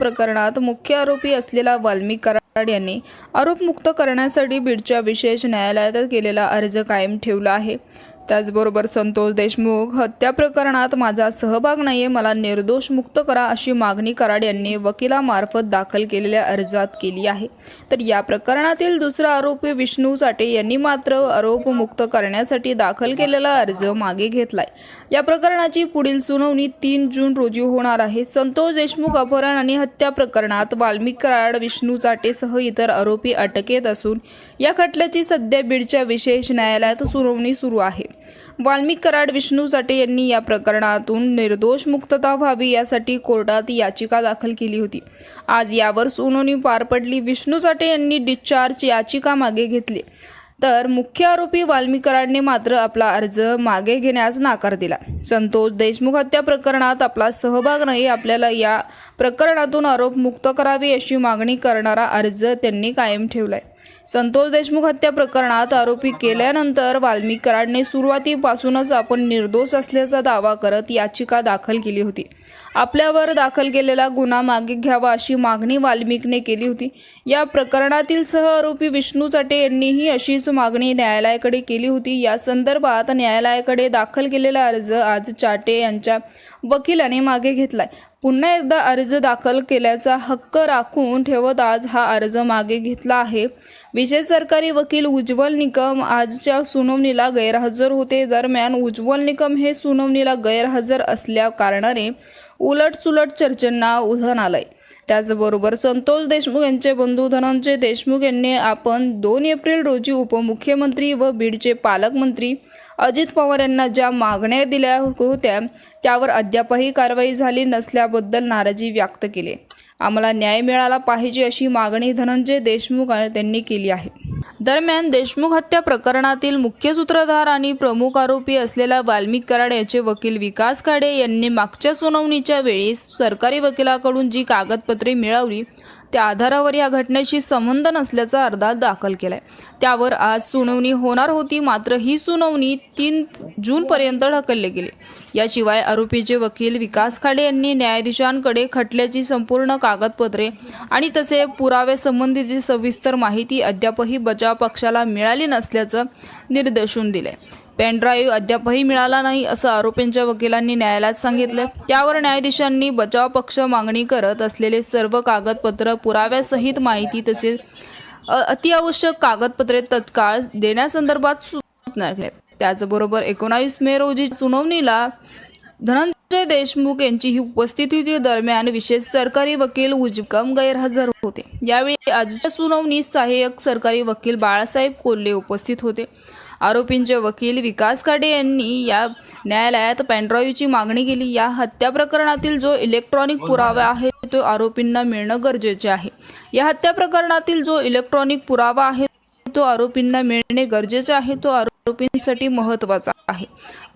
प्रकरणात मुख्य आरोपी असलेला वाल्मिक कराड यांनी आरोपमुक्त करण्यासाठी बीडच्या विशेष न्यायालयात केलेला अर्ज कायम ठेवला आहे. त्याचबरोबर संतोष देशमुख हत्या प्रकरणात माझा सहभाग नाहीये मला निर्दोष मुक्त करा अशी मागणी कराड यांनी वकिलामार्फत दाखल केलेल्या अर्जात केली आहे. तर या प्रकरणातील दुसरा आरोपी विष्णू साठे यांनी मात्र आरोपमुक्त करण्यासाठी दाखल केलेला अर्ज मागे घेतलाय. या प्रकरणाची पुढील सुनावणी तीन जून रोजी होणार आहे. संतोष देशमुख अपहरण आणि हत्या प्रकरणात वाल्मिक कराड विष्णू चाटेसह इतर आरोपी अटकेत असून या खटल्याची सध्या बीडच्या विशेष न्यायालयात सुनावणी सुरू आहे. वाल्मिक कराड विष्णू साठे यांनी या प्रकरणातून निर्दोष मुक्तता व्हावी यासाठी कोर्टात याचिका दाखल केली होती. आज यावर सुनावणी पार पडली. विष्णू साठे यांनी डिस्चार्ज याचिका मागे घेतली. तर मुख्य आरोपी वाल्मिक कराडने मात्र आपला अर्ज मागे घेण्यास नकार दिला. संतोष देशमुख हत्या प्रकरणात आपला सहभाग नाही. आपल्याला या प्रकरणातून आरोप मुक्त करावे अशी मागणी करणारा अर्ज त्यांनी कायम ठेवलाय. संतोष देशमुख हत्या प्रकरणात आरोपी केल्यानंतर वाल्मिक कराडने सुरुवातीपासूनच आपण निर्दोष असल्याचा दावा करत याचिका दाखल केली होती. आपल्यावर दाखल केलेला गुन्हा मागे घ्यावा अशी मागणी वाल्मिकने केली होती. या प्रकरणातील सह आरोपी विष्णू चाटे यांनीही अशीच मागणी न्यायालयाकडे केली होती. या संदर्भात न्यायालयाकडे दाखल केलेला अर्ज आज चाटे यांच्या वकिलाने मागे घेतलाय. पुन्हा एकदा अर्ज दाखल केल्याचा हक्क राखून ठेवत आज हा अर्ज मागे घेतला आहे. विशेष सरकारी वकील उज्ज्वल निकम आजच्या सुनावणीला गैरहजर होते. दरम्यान उज्ज्वल निकम हे सुनावणीला गैरहजर असल्या कारणाने उलटसुलट चर्चेंना उधाण आलंय. त्याचबरोबर संतोष देशमुख यांचे बंधू धनंजय देशमुख यांनी आपण दोन एप्रिल रोजी उपमुख्यमंत्री व बीडचे पालकमंत्री अजित पवार यांना ज्या मागण्या दिल्या होत्या त्यावर अद्यापही कारवाई झाली नसल्याबद्दल नाराजी व्यक्त केली. आम्हाला न्याय मिळाला पाहिजे अशी मागणी धनंजय देशमुख त्यांनी केली आहे. दरम्यान देशमुख हत्या प्रकरणातील मुख्य सूत्रधार आणि प्रमुख आरोपी असलेला वाल्मिक कराड याचे वकील विकास खाडे यांनी मागच्या सुनावणीच्या वेळी सरकारी वकिलाकडून जी कागदपत्रे मिळवली त्या आधारावर या घटनेशी संबंध नसल्याचा अर्धा दाखल केलाय. त्यावर आज सुनावणी होणार होती मात्र ही सुनावणी तीन जूनपर्यंत ढकलली गेली. याशिवाय आरोपीचे वकील विकास खाडे यांनी न्यायाधीशांकडे खटल्याची संपूर्ण कागदपत्रे आणि तसे पुरावे संबंधीची सविस्तर माहिती अद्यापही बचाव पक्षाला मिळाली नसल्याचं निर्देशून दिले पेनड्राईव्ह अद्यापही मिळाला नाही असं आरोपींच्या वकिलांनी न्यायालयात सांगितलं. त्यावर न्यायाधीशांनी बचाव पक्ष मागणी करत असलेले सर्व कागदपत्र पुराव्यासहित माहिती तसेच अतिआवश्यक कागदपत्रे तत्काळ देण्यासंदर्भात सूचना केल्या त्याचबरोबर एकोणावीस मे रोजी सुनावणीला धनंजय देशमुख यांची ही उपस्थिती दरम्यान विशेष सरकारी वकील उजकम गैरहजर होते. यावेळी आजच्या सुनावणीत सहाय्यक सरकारी वकील बाळासाहेब कोल्हे उपस्थित होते. आरोपींचे वकील विकास खाडे यांनी या न्यायालयात पेनड्राईव्हची मागणी केली. या हत्या प्रकरणातील जो इलेक्ट्रॉनिक पुरावा आहे तो आरोपींना मिळणं गरजेचे आहे. या हत्या प्रकरणातील जो इलेक्ट्रॉनिक पुरावा आहे तो आरोपींना मिळणे गरजेचे आहे. तो आरोपींसाठी महत्त्वाचा आहे.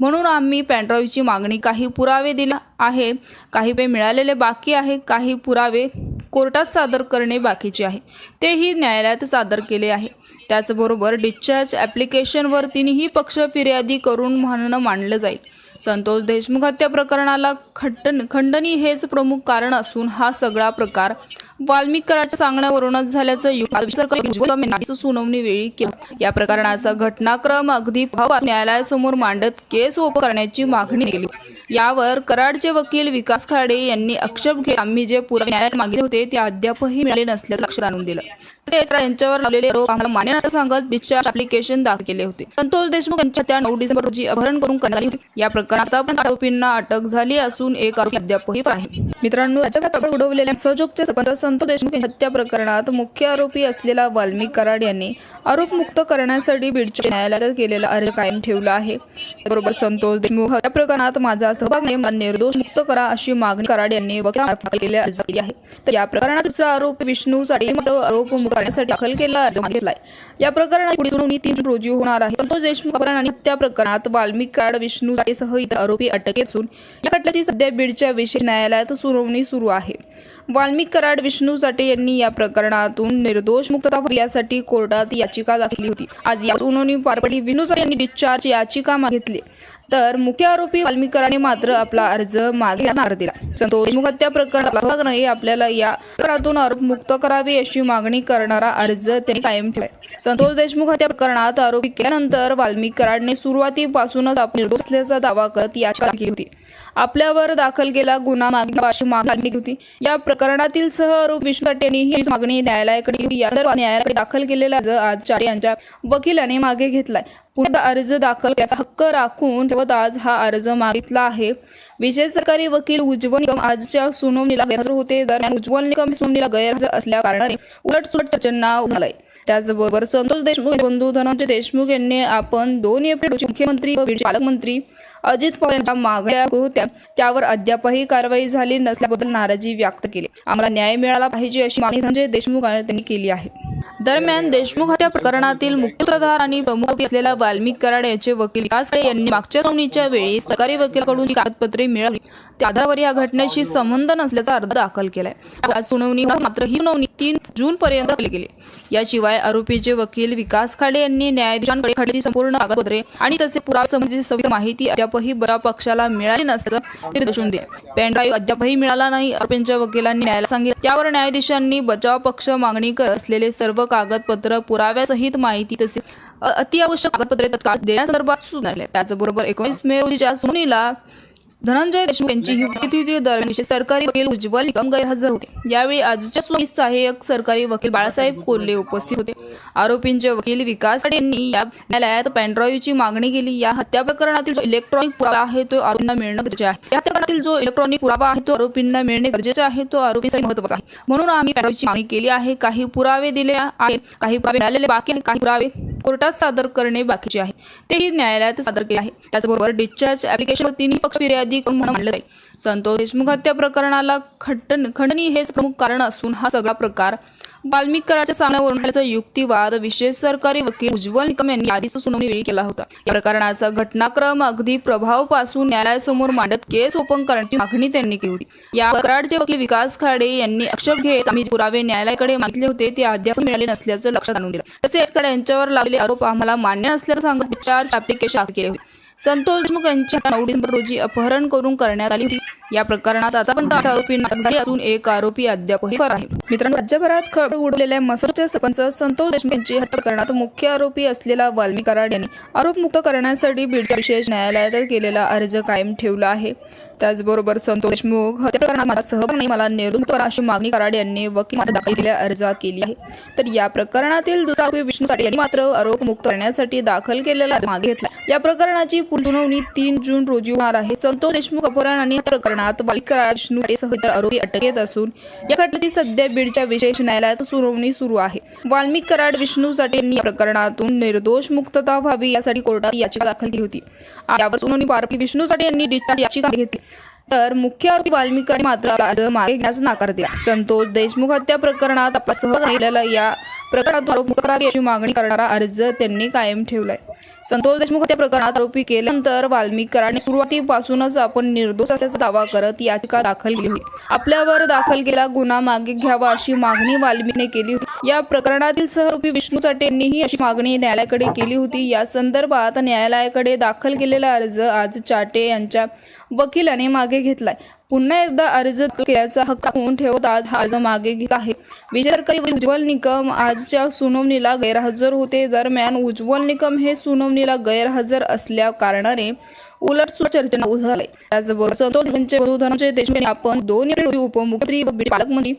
म्हणून आम्ही पॅन्ड्राईव्हची मागणी काही पुरावे दिला आहे काही पे मिळालेले बाकी आहे काही पुरावे कोर्टात सादर करणे बाकीचे आहे. तेही न्यायालयात सादर केले आहे. त्याचबरोबर डिस्चार्ज ॲप्लिकेशनवर तिन्ही पक्ष फिर्यादी करून म्हणणं मांडलं जाईल. संतोष देशमुख हत्या प्रकरणाला खंडन खंडणी हेच प्रमुख कारण असून हा सगळा प्रकार वाल्मिक सांगण्यावरूनच झाल्याचं युग सुनावणी वेळी केलं. या प्रकरणाचा घटनाक्रम अगदी न्यायालयासमोर मांडत केस ओप करण्याची मागणी केली. यावर कराडचे वकील विकास खाडे यांनी आक्षेप घेत आम्ही जे पुरावे न्यायालयात मागितले होते ते अद्यापही मिळाले नसल्याचं लक्षात आणून दिलं. तसेच यांच्यावर लावलेले आरोप आम्हाला मान्य नसल्याचं सांगत डिस्चार्ज ॲप्लिकेशन दाखल केले होते. संतोष देशमुख यांच्या त्या नऊ डिसेंबर रोजी अपहरण करून करण्यात आली होती. या प्रकरणात आतापर्यंत आरोपींना अटक झाली असून एक आरोपी अद्यापही आहे. मित्रांनो राज्यात उडवलेल्या सहयोगचे सरपंच संतोष देशमुख हत्या प्रकरणात मुख्य आरोपी असलेला वाल्मिक कराड यांनी आरोपमुक्त करण्यासाठी बीडच्या न्यायालयात केलेला अर्ज कायम ठेवला आहे. बरोबर संतोष देशमुख हत्या प्रकरणात माझा सहभाग नाही निर्दोष मुक्त करा अशी मागणी कराड यांनी वकिलामार्फत केलेल्या अर्ज केली आहे. तर या प्रकरणात दुसरा आरोप विष्णू साठी आरोप करण्यासाठी दाखल केला अर्ज मागितलाय या प्रकरणात पुढील सुनावणी तीन जून रोजी होणार आहे. संतोष देशमुख अपहरण आणि हत्या प्रकरणात वाल्मिक कराड विष्णू सह इतर आरोपी अटकेत असून या खटल्याची सध्या बीडच्या विशेष न्यायालयात सुनावणी सुरू आहे. वाल्मिक कराड विष्णू साठे यांनी या प्रकरणातून निर्दोष मुक्तता यासाठी कोर्टात याचिका दाखली होती. आज या सुनावणी पार पडली. विष्णू साठे यांनी डिस्चार्ज याचिका मागितली. तर मुख्य आरोपी वाल्मीकरांनी मात्र आपला अर्ज मागे नार दिला. संतोष देशमुख हत्या प्रकरणात नाही आपल्याला या प्रकरणातून आरोप मुक्त करावे अशी मागणी करणारा अर्ज त्यांनी कायम ठेवला संतोष देशमुख हत्या प्रकरणात आरोपी केल्यानंतर वाल्मीकरांनी सुरुवातीपासूनच आपण निर्दोष असल्याचा दावा करत याचिका केली होती. आपल्यावर दाखल केला गुन्हा मागे अशी मागणी होती. या प्रकरणातील सह आरोप विष्णू यांनी ही मागणी न्यायालयाकडे केली या न्यायालयाकडे दाखल केलेला अर्ज आज चाटे यांच्या वकिलाने मागे घेतलाय. पुन्हा अर्ज दाखल त्याचा हक्क राखून ठेवत आज हा अर्ज मागितला आहे. विशेष सरकारी वकील उज्ज्वल निकम आजच्या सुनावणीला गैरहजर होते. दरम्यान उज्ज्वल निकम सुनावणीला गैरहजर असल्या कारणाने उलटसुलट चर्चांना झालाय त्याचबरोबर संतोष देशमुख बंधू धनंजय देशमुख यांनी आपण दोन एप्रिल मुख्यमंत्री व पालकमंत्री अजित पवार यांच्या मागण्या होत्या त्यावर अद्यापही कारवाई झाली नसल्याबद्दल नाराजी व्यक्त केली. आम्हाला न्याय मिळाला पाहिजे अशी मागणी धनंजय देशमुख यांनी केली आहे. दरम्यान देशमुख हत्या प्रकरणातील मुख्य आणि प्रमुख आरोपी असलेल्या वाल्मिक कराड याचे वकील विकास यांनी मागच्या सुनावणीच्या वेळी सरकारी वकिलाकडून कागदपत्रे मिळाली त्या आधारावर या घटनेशी संबंध नसल्याचा अर्ज दाखल केलाय. सुनावणी मात्र ही सुनावणी तीन जून पर्यंत गेली. याशिवाय आरोपीचे वकील विकास खाडे यांनी न्यायाधीशांकडे खटल्याची संपूर्ण कागदपत्रे आणि तसे पुरावा संबंधीची सविस्तर माहिती अद्यापही बरा पक्षाला मिळाली नसल्याचं निर्देशून दिले पेनड्राईव्ह अद्यापही मिळाला नाही आरोपींच्या वकिलांनी न्यायालयाला सांगितलं. त्यावर न्यायाधीशांनी बचाव पक्ष मागणी करत असलेले सर्व कागदपत्र पुराव्यासहित माहिती तसे अतिआवश्यक कागदपत्रे तत्काळ देण्यासंदर्भात सुनावले. त्याचबरोबर एकोणीस मे रोजीच्या सुनावणीला धनंजय देशमुख यांची ही उपस्थिती दरम्यान सरकारी वकील उज्ज्वल निकम गैरहजर होते. यावेळी आजच्या सुनावणीत सहाय्यक सरकारी वकील बाळासाहेब कोल्हे उपस्थित होते. आरोपींचे वकील विकास यांनी या न्यायालयात पॅनड्राईव्हची मागणी केली. या हत्या प्रकरणातील जो इलेक्ट्रॉनिक पुरावा आहे तो आरोपींना मिळणं गरजेचे आहे. या प्रकरणातील जो इलेक्ट्रॉनिक पुरावा आहे तो आरोपींना मिळणे गरजेचे आहे. तो आरोपीसाठी महत्त्वाचा आहे. म्हणून आम्ही पॅनड्राईव्हची मागणी केली आहे. काही पुरावे दिले आहेत काही पुरावे मिळालेले बाकी आहेत काही पुरावे कोर्टात सादर करणे बाकीचे आहे तेही न्यायालयात सादर केले आहे त्याचबरोबर डिस्चार्ज ऍप्लिकेशनवर तिन्ही पक्ष फिर्यादी करून म्हणून मांडलं जाईल. संतोष देशमुख हत्या प्रकरणाला खंडन खंडणी हेच प्रमुख कारण असून हा सगळा प्रकार वाल्मिक सांगण्यावरून झाल्याचा युक्तिवाद विशेष सरकारी वकील उज्ज्वल निकम यांनी आधीच सुनावणी वेळी केला होता. या प्रकरणाचा घटनाक्रम अगदी प्रभावपासून न्यायालयासमोर मांडत केस ओपन करण्याची मागणी त्यांनी केली. होती या कराडचे वकील विकास खाडे यांनी आक्षेप घेत आम्ही पुरावे न्यायालयाकडे मागितले होते ते अद्याप मिळाले नसल्याचं लक्षात आणून दिलं. तसेच खाडे यांच्यावर लागलेले आरोप आम्हाला मान्य नसल्याचं सांगत विचार ऍप्लिकेशन दाखल केले होते. संतोष देशमुख यांच्या नऊ डिसेंबर रोजी अपहरण करून करण्यात आली होती. या प्रकरणात आतापर्यंत आठ आरोपी अटक झाली असून एक आरोपी अद्यापही फरार आहे. मित्रांनो राज्यभरात खळबळ उडलेल्या मसूरच्या सरपंच संतोष देशमुख यांची हत्या प्रकरणात मुख्य आरोपी असलेला वाल्मी कराड यांनी आरोप मुक्त करण्यासाठी बीडच्या विशेष न्यायालयात केलेला अर्ज कायम ठेवला आहे. त्याचबरोबर संतोष देशमुख हत्या प्रकरणात मला सहभाग नाही. मला निर्दोष करा अशी मागणी कराड यांनी वकील मात्र दाखल केलेल्या अर्जात केली आहे. तर या प्रकरणातील दुसरा आरोपी विष्णू साठे यांनी मात्र आरोप मुक्त करण्यासाठी दाखल केलेला मागे घेतला या प्रकरणाची पुढील सुनावणी तीन जून रोजी होणार आहे. संतोष देशमुख अपहरण आणि प्रकरणात बालिक कराड विष्णू सह इतर आरोपी अटकेत असून या घटनेची सध्या बीडच्या विशेष न्यायालयात सुनावणी सुरू आहे. वाल्मिक कराड विष्णू साठे यांनी या प्रकरणातून निर्दोष मुक्तता व्हावी यासाठी कोर्टात याचिका दाखल केली होती. यावर सुनावणी पार विष्णू साठे यांनी डिस्चार्ज याचिका घेतली. तर मुख्य आरोपी वाल्मिक मात्र मागे घेण्यास नकार दिला. संतोष देशमुख हत्या प्रकरणात आपला सहभाग राहिलेला या प्रकरणात आरोप करावी अशी मागणी करणारा अर्ज त्यांनी कायम ठेवलाय. संतोष देशमुख त्या प्रकरणात आरोपी केल्यानंतर वाल्मिक सुरुवातीपासूनच आपण निर्दोष असल्याचा दावा करत याचिका दाखल केली होती. आपल्यावर दाखल केला गुन्हा मागे घ्यावा अशी मागणी वाल्मिकने केली होती. या प्रकरणातील सहआरोपी विष्णू चाटे यांनीही अशी मागणी न्यायालयाकडे केली होती. या संदर्भात न्यायालयाकडे दाखल केलेला अर्ज आज चाटे यांच्या वकिलाने मागे घेतलाय. पुन्हा एकदा अर्ज केल्याचा हक्क होऊन ठेवत आज हा अर्ज मागे घेत आहे. विचारकरी उज्ज्वल निकम आजच्या सुनावणीला गैरहजर होते. दरम्यान उज्ज्वल निकम हे सुनावणीला गैरहजर असल्या कारणाने उलटसुलट चर्चेला उझाले त्याचबरोबर संतोष यांचे धनंजय देशमुख आपण दोन एप्रिल रोजी उपमुख्यमंत्री व पालकमंत्री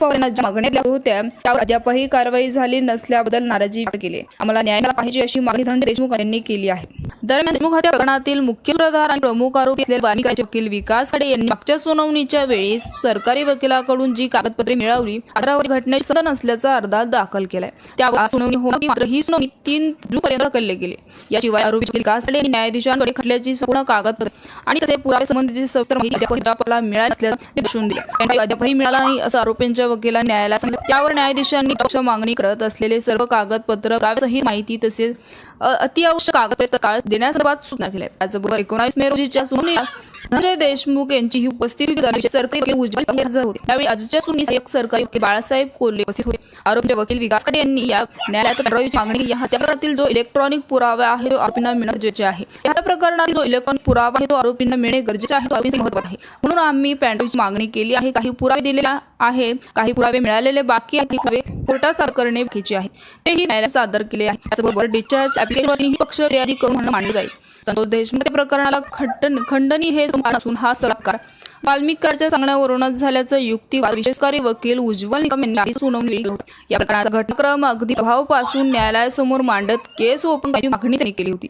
ज्या मागण्या दिल्या होत्या त्यावर अद्यापही कारवाई झाली नसल्याबद्दल नाराजी व्यक्त केली आम्हाला न्याय पाहिजे अशी मागणी धनंजय देशमुख यांनी केली आहे. दरम्यान देशमुख हत्या प्रकरणातील मुख्य सूत्रधार आणि प्रमुख आरोपी असलेले वाल्मिकाचे वकील विकास खाडे यांनी मागच्या सुनावणीच्या वेळी सरकारी वकिलाकडून जी कागदपत्रे मिळवली आधारावर घटनेची सदन असल्याचा अर्धा दाखल केलाय. त्यावर सुनावणी होती मात्र ही सुनावणी तीन जून पर्यंत ढकलली गेली. याशिवाय आरोपी विकास खाडे यांनी न्यायाधीशांकडे खटल्याची संपूर्ण कागदपत्रे आणि तसे पुरावे संबंधीची सविस्तर माहिती अद्यापही मिळाली नसल्याचं ते दर्शवून दिले. त्यांना अद्यापही मिळाला नाही असं आरोपींच्या वकिला न्यायालयात सांगितलं त्यावर न्यायाधीशांनी मागणी करत असलेले सर्व कागदपत्र पुराव्यासहित माहिती तसेच अतिआवश्यक कागदपत्र काळ देण्यासंदर्भात सूचना केल्या त्याचबरोबर एकोणावीस मे रोजीच्या सुनावणीला धनंजय देशमुख यांची ही उपस्थिती सरकारी उज्ज्वल हजर होते. त्यावेळी आजच्या सुनी एक सरकारी वकील बाळासाहेब कोल्हे उपस्थित होते. आरोपीचे वकील विकास खाडे यांनी या न्यायालयात पेट्रोलची मागणी या हत्या प्रकरणातील जो इलेक्ट्रॉनिक पुरावा आहे तो आरोपींना मिळणं गरजेचे आहे. या प्रकरणातील जो इलेक्ट्रॉनिक पुरावा आहे तो आरोपींना मिळणे गरजेचे आहे तो आरोपी महत्त्वाचा आहे. म्हणून आम्ही पेट्रोलची मागणी केली आहे. काही पुरावे दिलेला आहे काही पुरावे मिळालेले बाकी आहे पुरावे कोर्टात सादर करणे बाकीचे आहे तेही न्यायालयात सादर केले आहे. त्याचबरोबर डिस्चार्ज ऍप्लिकेशनवरही पक्ष यादी करून म्हणणं जाईल. देशमुख प्रकरणाला खंडन खंडणी हे असून हा सरकार. वाल्मिकाच्या सांगण्यावरूनच झाल्याचं युक्तिवाद विशेषकारी वकील उज्ज्वल निकम यांनी आधी सुनावणी या प्रकरणाचा घटनाक्रम अगदी प्रभावापासून न्यायालयासमोर मांडत केस ओपन करण्याची मागणी त्यांनी केली होती.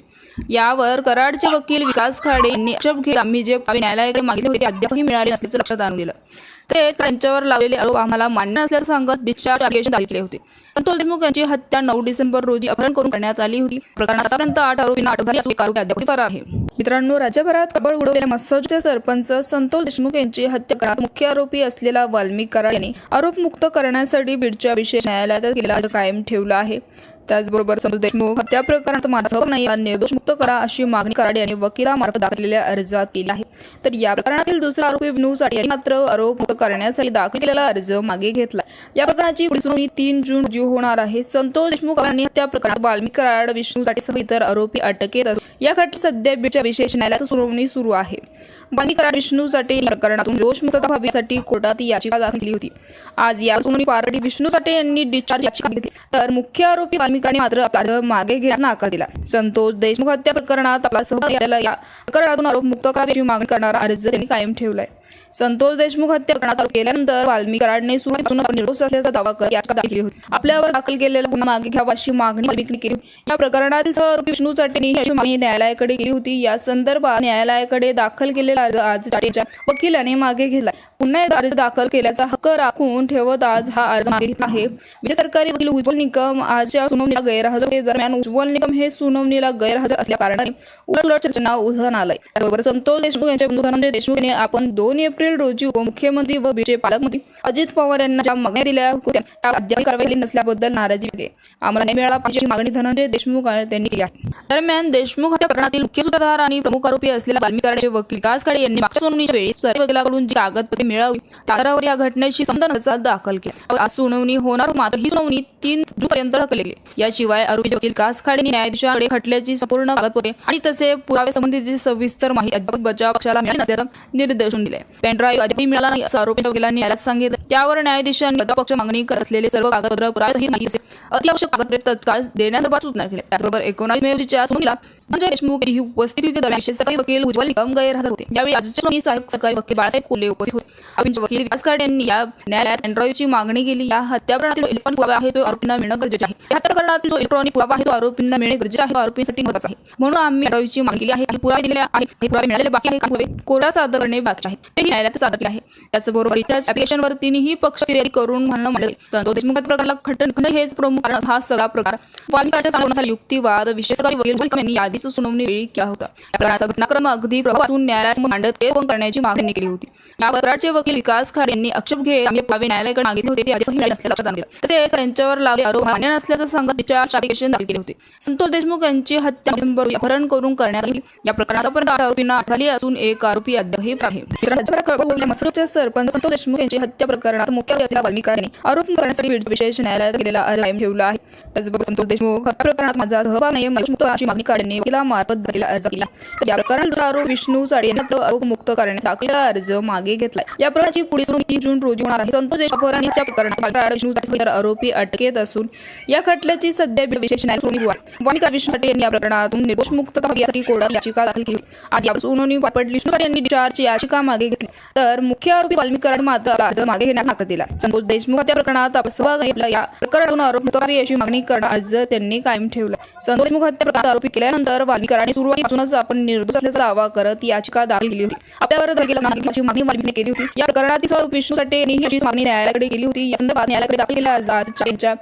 यावर कराडचे वकील विकास खाडे यांनी आक्षेप घेत आम्ही जे न्यायालयाकडे मागितले होते अद्यापही मिळाले नसल्याचं लक्षात आणून दिलं. ते त्यांच्यावर लावलेले आरोप आम्हाला मान्य असल्याचं सांगत डिस्चार्ज दाखल केले होते. संतोष देशमुख यांची हत्या नऊ डिसेंबर रोजी अपहरण करून करण्यात आली होती. प्रकरणात आतापर्यंत आठ आरोपींना अटक झाली असून एक आरोपी अद्याप फरार आहे. मित्रांनो राज्यभरात कबळ उडवलेल्या मसोदचे सरपंच संतोष देशमुख यांची हत्या करण्यात मुख्य आरोपी असलेला वाल्मिक कराड यांनी आरोपमुक्त करण्यासाठी बीडच्या विशेष न्यायालयात केला कायम ठेवला आहे. त्याचबरोबर संतोष देशमुख हत्या प्रकरणात माझा नाही निर्दोष मुक्त करा अशी मागणी कराड यांनी वकिलामार्फत दाखल केलेल्या अर्जात केली आहे. तर या प्रकरणातील दुसरा आरोपी विनू साठे यांनी मात्र आरोप मुक्त करण्यासाठी दाखल केलेला अर्ज मागे घेतला. या प्रकरणाची पुढील सुनावणी तीन जून रोजी होणार आहे. संतोष देशमुख यांनी हत्या प्रकरणात वाल्मिक कराड विष्णू साठेसह इतर आरोपी अटकेत या खटल्यात सध्या बीडच्या विशेष न्यायालयात सुनावणी सुरू आहे. वाल्मिक कराड विष्णू साठे या प्रकरणातून दोष व्हावीसाठी कोर्टात याचिका दाखल केली होती. आज या सुनावणी पारडी विष्णू साठे यांनी डिस्चार्ज याचिका घेतली. तर मुख्य आरोपी वाल्मिकांनी मात्र आपला अर्ज मागे घेण्यास नकार दिला. संतोष देशमुख हत्या प्रकरणात आपला सहभाग या प्रकरणातून आरोप मुक्त करावी अशी मागणी करणारा अर्ज त्यांनी कायम ठेवलाय. संतोष देशमुख हत्या प्रकरणात केल्यानंतर वाल्मिक कराडने निर्दोष असल्याचा दावा करत याचिका दाखल केली होती. आपल्यावर दाखल केलेला गुन्हा मागे घ्यावा अशी मागणी वाल्मिकने केली या प्रकरणातील आरोपी विष्णू चाटेनी याची मागणी न्यायालयाकडे केली होती. या संदर्भात न्यायालयाकडे दाखल केलेला अर्ज आज चाटेच्या वकिलाने मागे घेतला. पुन्हा एकदा अर्ज दाखल केल्याचा हक्क राखून ठेवत आज हा अर्ज मागे घेतला आहे. विजय सरकारी वकील उज्ज्वल निकम आजच्या सुनावणीला गैरहजर दरम्यान उज्ज्वल निकम हे सुनावणीला गैरहजर असल्या कारणाने उलट चर्चेना उधाण आलंय त्याबरोबर संतोष देशमुख यांच्या धनंजय देशमुख यांनी आपण दोन एप्रिल एप्रिल रोजी उपमुख्यमंत्री व बीचे पालकमंत्री अजित पवार यांना ज्या मागण्या दिल्या होत्या त्या अद्याप कारवाई झाली नसल्याबद्दल नाराजी व्यक्त केली. आम्हाला नाही मिळाला पाहिजे मागणी धनंजय देशमुख त्यांनी केली आहे. दरम्यान देशमुख हत्या प्रकरणातील मुख्य सूत्रधार आणि प्रमुख आरोपी असलेल्या वाल्मिक वकील विकास खाडे यांनी मागच्या सुनावणीच्या वेळी सर्व वकिलाकडून जी कागदपत्रे मिळावी त्यावर या घटनेची समजा दाखल केला. आज सुनावणी होणार मात्र ही सुनावणी तीन जून पर्यंत ढकलली याशिवाय आरोपी वकील विकास खाडे न्यायाधीशाकडे खटल्याची संपूर्ण कागदपत्रे आणि तसे पुरावे संबंधीची सविस्तर माहिती अद्याप बचाव पक्षाला मिळाली नसल्याचं निर्देशन दिले. पेनड्राईव्ह अद्याप मिळाला नाही असं आरोपीच्या वकिलांनी न्यायालयात सांगितलं. त्यावर न्यायाधीशांनी पक्ष मागणी करत असलेले सर्व कागदपत्र पुरावे सहित माहिती अत्यावश्यक कागदपत्रे तत्काळ देण्यासंदर्भात सूचना केली त्याचबरोबर एकोणावीस मे रोजीच्या सुनावणीला संजय देशमुख ही उपस्थित होती. दरम्यान विशेष सरकारी वकील उज्ज्वल निकम गैरहजर होते. यावेळी आजच्या सुनावणी सहाय्यक सरकारी वकील बाळासाहेब कोल्हे उपस्थित होते. आरोपींचे वकील विकास खाड यांनी या न्यायालयात पेनड्राईव्हची मागणी केली. या हत्याप्रणातील इलेक्ट्रॉनिक पुरावा आहे तो आरोपींना मिळणं गरजेचे आहे. या प्रकरणातील जो इलेक्ट्रॉनिक पुरावा आहे तो आरोपींना मिळणे गरजेचे आहे. आरोपींसाठी महत्त्वाचा आहे. म्हणून आम्ही पेनड्राईव्हची मागणी केली आहे. काही पुरावे दिलेले आहेत. काही पुरावे मिळालेले बाकी आहे काही पुरावे कोर्टात सादर करणे बाकी आहे तेही न्यायालयात सादर केले आहे. त्याचबरोबर रिचार्ज ऍप्लिकेशनवर तिन्ही पक्ष फिर्यादी करून म्हणणं मांडले संतोष देशमुख प्रकारला प्रकरणाला खंडन हेच प्रमुख कारण हा सगळा प्रकार वाल्मिकाच्या सांगण्याचा युक्तिवाद विशेष सरकारी यांनी यादीच सुनावणी वेळी केला होता. या प्रकरणाचा घटनाक्रम अगदी प्रभावापासून न्यायालयासमोर मांडत ते पण करण्याची मागणी केली होती. या कराडचे वकील विकास खाडे यांनी आक्षेप घेत आम्ही पुरावे न्यायालयाकडे मागितले होते ते आधीही मिळाले लक्षात आणलं तसेच त्यांच्यावर लावले आरोप मान्य नसल्याचं सांगत तिच्या ऍप्लिकेशन दाखल केले होते. संतोष देशमुख यांची हत्या डिसेंबर अपहरण करून करण्यात आली. या प्रकरणात आतापर्यंत आठ आरोपींना अटक असून एक आरोपी अद्यापही आहे. कळवल्या राज्यभरात सरपंच संतोष देशमुख यांची हत्या प्रकरणात मुख्य आरोपी असलेल्या वाल्मिक आरोप करण्यासाठी विशेष न्यायालयात गेलेला अर्ज कायम ठेवला आहे. त्याचबरोबर संतोष देशमुख हत्या प्रकरणात माझा सहभाग नाही मुक्त अशी मागणी काढणे वकिलामार्फत दाखल अर्ज केला. तर या प्रकरणात आरोप विष्णू साडे यांना आरोप मुक्त करण्याचा दाखलेला अर्ज मागे घेतला या प्रकरणाची पुढील सुनावणी तीन जून रोजी होणार आहे. संतोष देशमुख आणि हत्या प्रकरणात विष्णू आरोपी अटकेत असून या खटल्याची सध्या विशेष न्यायालय सुनावणी सुरू विष्णू साठे यांनी या प्रकरणातून निर्दोष मुक्तता यासाठी कोर्टात याचिका दाखल केली. आज या सुनावणी पापड विष्णू साठे यांनी डिस्चार्जची याचिका मागे घेतली. तर मुख्य आरोपी वाल्मिक कराड मात्र अर्ज मागे घेण्यास नकार दिला. संतोष देशमुख या प्रकरणात आपला या प्रकरणातून आरोप मुक्त अशी मागणी करणं अर्ज त्यांनी कायम ठेवला. संतोष देशमुख हत्या प्रकरणात आरोपी केल्यानंतर वाल्मिक सुरुवातीपासूनच आपण निर्दोष असल्याचा दावा करत याचिका दाखल केली होती. आपल्यावर दाखल केलेल्या मागणी वाल्मिकने केली होती. या प्रकरणातील आरोप विष्णू साठे यांनी ही मागणी न्यायालयाकडे केली होती. या संदर्भात न्यायालयाकडे दाखल केलेल्या आज त्यांच्या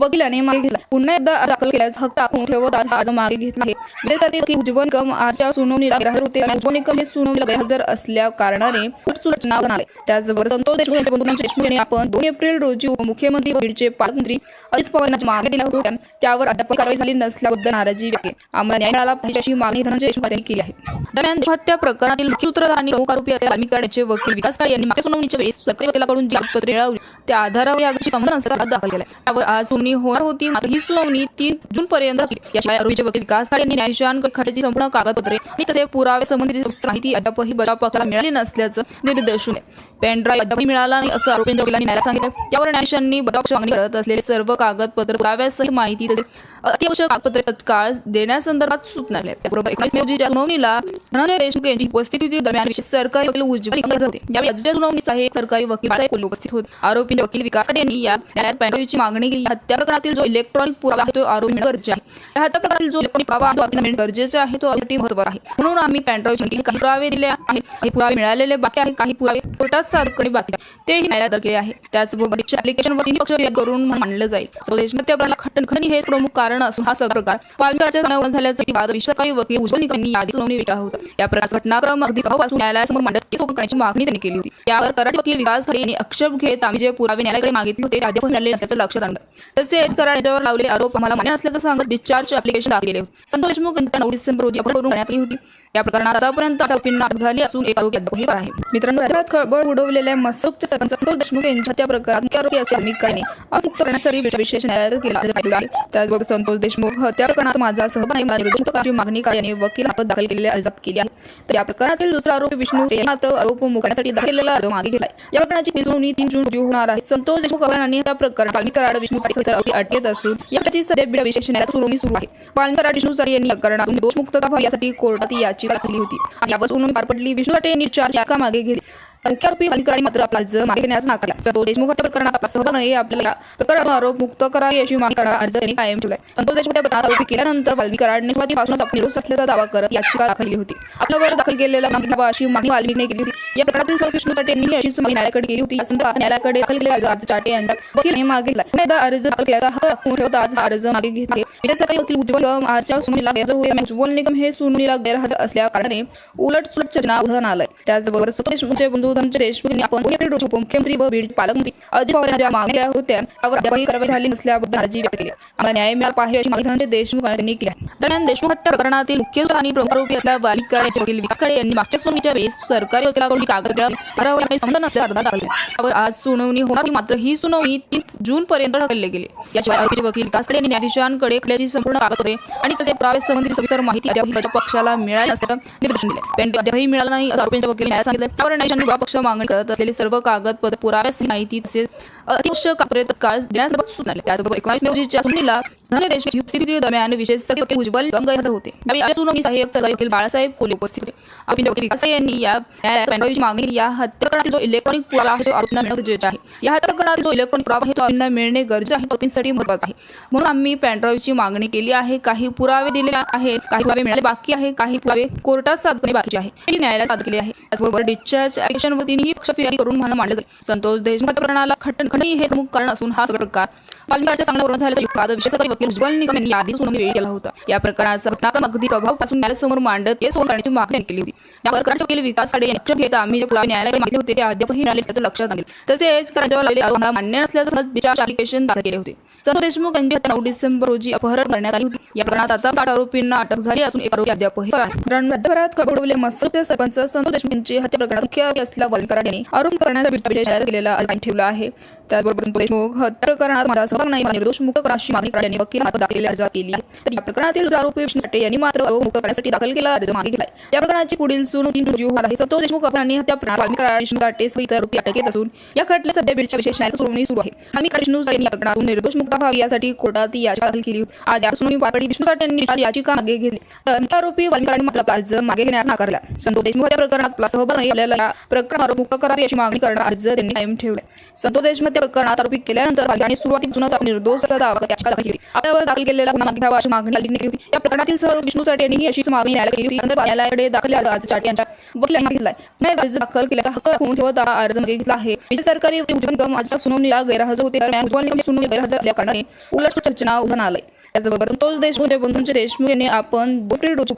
वकिलाने मागे घेतला. पुन्हा एकदा दाखल केल्याचा हक्क राखून ठेवत आज हा अर्ज मागे घेतला आहे. विजयसाठी वकील उज्ज्वल निकम आजच्या सुनावणीला गैरहजर होते आणि उज्ज्वल निकम हे सुनावणीला गैरहजर असल्या कारणाने कारणाने सूचना आले त्याचबरोबर संतोष देशमुख यांच्या बंधू देशमुख यांनी आपण दोन एप्रिल रोजी उपमुख्यमंत्री व बीडचे पालकमंत्री अजित पवार यांची मागणी दिल्या होत्या त्यावर अद्याप कारवाई झाली नसल्याबद्दल नाराजी व्यक्त आम्हाला न्याय मिळाला पाहिजे अशी मागणी धनंजय देशमुख यांनी केली आहे. दरम्यान हत्या प्रकरणातील मुख्य सूत्रधार आणि प्रमुख आरोपी असलेल्या वाल्मिकी कराडचे वकील विकास काळे यांनी मागच्या सुनावणीच्या वेळेस सरकारी वकिलाकडून जी कागदपत्रे मिळवली त्या आधारावर या गोष्टी संबंध नसल्याचा अर्ज दाखल केला त्यावर आज सुनावणी होणार होती मात्र ही सुनावणी तीन जून पर्यंत राखली याशिवाय आरोपीचे वकील विकास काळे यांनी न्यायाधीशांकडे खटल्याची संपूर्ण कागदपत्रे आणि तसे पुरावे संबंधित माहिती अद्यापही बचाव पक्षाला मिळाली नसल्याचं निर्देशून आहे पेनड्राईव्ह अद्यापही मिळाला नाही असं आरोपींच्या वकिलांनी न्यायालयात सांगितलं त्यावर न्यायाधीशांनी बचाव मागणी करत असलेले सर्व कागदपत्र पुराव्यासही माहिती तसेच अत्यावश्यक कागदपत्रे तत्काळ देण्यासंदर्भात सूचना दिल्या त्याचबरोबर एकोणीस मे रोजी सुनावणीला धनंजय देशमुख यांची उपस्थिती दरम्यान विशेष सरकारी वकील उज्ज्वल निकम होते. यावेळी आजच्या सुनावणीत सहाय्यक सरकारी वकील कोल्हे उपस्थित होते. आरोपींचे वकील विकास यांनी या न्यायालयात पेनड्राईव्हची मागणी केली. हत्या प्रकरणातील जो इलेक्ट्रॉनिक पुरावा आहे तो आरोपी मिळणं आहे. या हत्या प्रकरणातील जो इलेक्ट्रॉनिक पुरावा तो आरोपींना गरजेचा आहे. तो आरोपीसाठी महत्त्वाचा आहे. म्हणून आम्ही पेनड्राईव्ह काही पुरावे दिले आहेत. काही पुरावे मिळालेले बाकी आहे काही पुरावे कोर्टात सादर करणे बाकी तेही न्यायालयात सादर केले आहे. त्याचबरोबर ऍप्लिकेशनवर तिन्ही पक्ष करून मांडलं जाईल. स्वदेशमध्ये त्या प्रकरणाला हेच प्रमुख कारण असून हा सगळा प्रकार पालघरच्या सणावर झाल्याचा वाद विशेषकारी वकील उज्ज्वल निकम यांनी यादी सुनावणी विचार होता. या प्रकारचा घटनाक्रम अगदी प्रभावापासून न्यायालयासमोर मांडत केस करण्याची मागणी त्यांनी केली होती. यावर कराड वकील विकास खरे यांनी आक्षेप घेत आम्ही जे पुरावे न्यायालयाकडे मागितले होते ते अद्याप मिळाले नसल्याचं लक्षात आणलं. तसेच कराड यांच्यावर लावलेले आरोप आम्हाला मान्य असल्याचं सांगत डिस्चार्ज ऍप्लिकेशन दाखल केले होते. संतोष देशमुख यांना नऊ डिसेंबर रोजी अपहरण करून करण्यात आली होती. या प्रकरणात आतापर्यंत आरोपींना अटक झाली असून एक आरोपी अद्यापही आहे. मित्रांनो खळबळ उडवलेल्या मसोकच्या सरपंच संतोष देशमुख यांच्या त्या प्रकरणात मुख्य आरोपी असलेल्या मिकाने अमुक्त करण्यासाठी विशेष न्यायालयात केला आहे. त्याचबरोबर संतोष देशमुख हत्या प्रकरणात माझा सहभाग नाही मागणी कार्याने वकील हातात दाखल केलेल्या अर्जात केली आहे. तर या प्रकरणातील दुसरा आरोपी विष्णू मात्र आरोप मुकण्यासाठी दाखल केलेला अर्ज मागे घेतला या प्रकरणाची पुढील सुनावणी तीन जून रोजी होणार आहे. संतोष देशमुख यांनी त्या प्रकरण पालमीकराड विष्णू आरोपी अटकेत असून याची सध्या विशेष न्यायालयात सुनावणी सुरू आहे. पालमीकराड विष्णू सर यांनी प्रकरणातून दोषमुक्तता व्हावी यासाठी कोर्टात याचिका दाखली होती. यावर सुनावणी पार पडली. विष्णू साठे यांनी चार याचिका मागे घेतली. मुख्य आरोपी अधिकारी मात्र आपला अर्ज मागे घेण्यास नाकारला. तो देशमुख हत्या प्रकरणात आपला सहभाग नाही आपल्याला प्रकरण आरोप मुक्त करावे अशी मागणी करणारा अर्ज त्यांनी कायम ठेवला संतोष देशमुख या प्रकरणात आरोपी केल्यानंतर वाल्मी कराडने सुरुवातीपासूनच आपली निर्दोष असल्याचा दावा करत याचिका दाखल केली होती आपल्यावर दाखल केलेला गुन्हा घ्यावा अशी मागणी वाल्मीने केली होती. या प्रकरणातील सर्व विष्णू चाटे यांनी अशीच मागणी न्यायालयाकडे केली होती. या संदर्भात न्यायालयाकडे दाखल केलेला अर्ज आज चाटे यांचा वकील मागे घेतला पुन्हा एकदा अर्ज दाखल केल्याचा हक्क राखून ठेवता आज अर्ज मागे घेतला आहे. विशेष सरकारी वकील उज्ज्वल निकम आजच्या सुनीला गैरहजर होईल उज्ज्वल निगम हे सुनीला गैरहजर असल्या कारणाने उलट सुलट चर्चा उदाहरण आलंय. त्याचबरोबर संतोष देशमुखचे बंधू धनंजय देशमुख यांनी आपण रोजी उपमुख्यमंत्री व बीड पालकमंत्री अजित पवार यांच्या मागण्या होत्या. त्यावर अद्यापही कारवाई झाली नसल्याबद्दल नाराजी व्यक्त केली. आम्हाला न्याय मिळाला पाहिजे अशी मागणी धनंजय देशमुख यांनी केली आहे. दरम्यान देशमुख हत्या प्रकरणातील मुख्य आणि प्रमुख आरोपी असलेल्या वालिक कराडचे वकील विकास खडे यांनी मागच्या सुनावणीच्या वेळेस सरकारी वकिलाकडून ही कागद हरवला काही नसल्याचा अर्धा दाखल त्यावर आज सुनावणी होणार मात्र ही सुनावणी तीन जून पर्यंत ढकलली गेली. याशिवाय आरोपीचे वकील विकास खडे यांनी न्यायाधीशांकडे खटल्याची संपूर्ण कागदपत्रे आणि तसे पुरावे संबंधित सविस्तर माहिती अद्यापही पक्षाला मिळाली नसल्याचं निर्देशन दिले. पण अद्यापही मिळाला नाही आरोपींच्या वकील न्याय सांगितलं त्यावर न्यायाधीशांनी पक्ष मागणी करत असलेले सर्व कागदपत्र पुराव्यास माहिती तसेच अतिवश्यक कागदपत्रे तत्काळ देण्यासंदर्भात सूचना त्याचबरोबर एकोणीस मे रोजीच्या सुनावणीला धनंजय देशमुख दरम्यान विशेष सरकारी वकील उज्ज्वल निकम गैरहजर होते. त्यावेळी या सुनावणी सहाय्यक सरकारी वकील बाळासाहेब कोले उपस्थित होते. आरोपींच्या वकील विकास यांनी या पॅन्डॉईची मागणी या हत्याप्रकरणातील जो इलेक्ट्रॉनिक पुरावा आहे तो आरोपींना मिळणं गरजेचं आहे. या हत्याप्रकरणातील जो इलेक्ट्रॉनिक पुरावा आहे तो आरोपींना मिळणे गरजेचे आहे. आरोपींसाठी महत्वाचं आहे. म्हणून आम्ही पेनड्राईव्हची मागणी केली आहे. काही पुरावे दिलेले आहेत काही पुरावे मिळाले बाकी आहे काही पुरावे कोर्टात सादर करणे बाकीचे आहे. न्यायालयात सादर केले आहे. त्याचबरोबर डिस्चार्ज व तिन्ही पक्ष फिर्यादी करून म्हणून मांडले जाईल. संतोष देशमुख हत्या प्रकरणाला खटन खटणी हे प्रमुख कारण असून हा सगळा प्रकार. पालघरच्या चांगल्यावरून झाल्याचा युक्ताद विशेष वकील उज्ज्वल निगम यांनी आधी सुनावणी वेळी केला होता. या प्रकरणाचा घटनाक्रम अगदी प्रभावपासून न्यायालयासमोर मांडत केस सोन करण्याची मागणी केली होती. या प्रकरणाचे वकील विकास साडे यांनी घेत आम्ही जे पुरावे न्यायालयाकडे मागितले होते ते अद्यापही मिळाले असल्याचं लक्षात आणले तसेच करांच्यावर लागले आरोप मान्य नसल्याचं विचार अप्लिकेशन दाखल केले होते. संतोष देशमुख यांची हत्या नऊ डिसेंबर रोजी अपहरण करण्यात आली होती. या प्रकरणात आता आठ आरोपींना अटक झाली असून एक आरोपी अद्यापही फरार आहे. दरम्यान राज्यभरात खबडवले मसूद सरपंच संतोष देशमुख यांची हत्या प्रकरणात मुख्य आरोपी असलेल्या वाल्मिकी यांनी आरोप करण्याचा विशेष केलेला ठेवला आहे. त्याचबरोबर देशमुख हत्या प्रकरणात माझा सहभाग नाही निर्दोष मुक्त करा अशी मागणी करण्याने वकील हातात दाखल केलेल्या केली तर या प्रकरणातील आरोपी विष्णू साठे यांनी मात्र आरोप मुक्त करण्यासाठी दाखल केला अर्ज मागे घेतलाय या प्रकरणाची पुढील सुनावणी तीन रोजी होणार आहे. सतो देशमुख यांनी हत्या प्रकरणात विष्णू साठे सह इतर आरोपी अटकेत असून या खटले सध्या बीडच्या विशेष न्यायालयात सुनावणी सुरू आहे. आम्ही विष्णू साठे या प्रकरणातून निर्दोष मुक्त व्हावी यासाठी कोर्टात याचिका दाखल केली आज या सुनावणी पार विष्णू साठे यांनी याचिका मागे घेतली. तर मुख्य आरोपी वाल्मिकांनी मात्र आपला अर्ज मागे घेण्यास नाकारला. संतोष देशमुख या प्रकरणात आपला सहभाग नाही आपल्याला या प्रकरण आरोप मुक्त करावी अशी मागणी करणार अर्ज त्यांनी कायम ठेवला संतोष देशमुख हत्या प्रकरणात आरोपी केल्यानंतर आणि सुरुवातीपासूनच आपण निर्दोष दावा याचिका दाखल केली. आपल्यावर दाखल केलेला गुन्हा मागे घ्यावा अशी मागणी केली होती. या प्रकरणातील सर्व विष्णू चाटे यांनी अशीच मागणी न्यायालयात केली होती. संदर्भात न्यायालयाकडे दाखल केलेला अर्ज चाटे यांच्या. वकिलांनी मागितलाय आहे अर्ज दाखल केल्याचा हक्क राखून ठेवत अर्ज मागे घेतला आहे. विशेष सरकारी वकील उज्ज्वल निकम आजच्या सुनावणीला गैरहजर होते. दरम्यान उज्ज्वल निकम सुनावणी गैरहजर असल्या कारणाने उलट सूचना उधाण आलंय त्याचबरोबर संतोष देशमुख बंधूंचे देशमुख यांनी आपण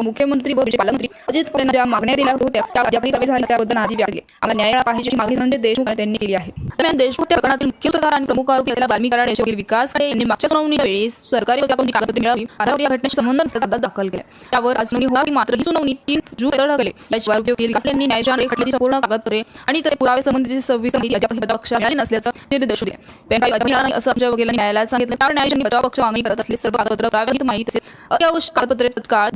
मुख्यमंत्री व पालकमंत्री अजित पवार यांना ज्या मागण्या दिल्या होत्या त्या अद्यापही कारवाई झाली त्याबद्दल नाराजी व्यक्त आम्हाला न्याय पाहिजे मागणी संजय देशमुख त्यांनी केली आहे. दरम्यान देशमुख त्या प्रकरणातील मुख्य सूत्रधार आणि प्रमुख आरोपी असलेला बाल्मी कराड याच्या विकास खडे यांनी मागच्या सुनावणीवेळी सरकारी वकिलाकडून कागदपत्रे मिळावी आधार या घटनेशी संबंध नसल्याचा दावा दाखल केला. त्यावर आज सुनावणी होणार मात्र ही सुनावणी तीन जून ढकलली. याशिवाय उद्योग विकास यांनी न्यायाच्या घटनेची संपूर्ण कागदपत्रे आणि त्याचे पुरावे संबंधीची सव्वीस माहिती अद्यापही बचाव पक्ष मिळाली नसल्याचं निर्देश दिले. पेनड्राईव्ह असं आमच्या वकिलांनी न्यायालयात सांगितलं. कारण न्यायालयाने बचाव पक्ष मागणी करत असले सर्व कागदपत्र पुराव्याहित माहिती असेल अत्यावश्यक कागदपत्रे तत्काळ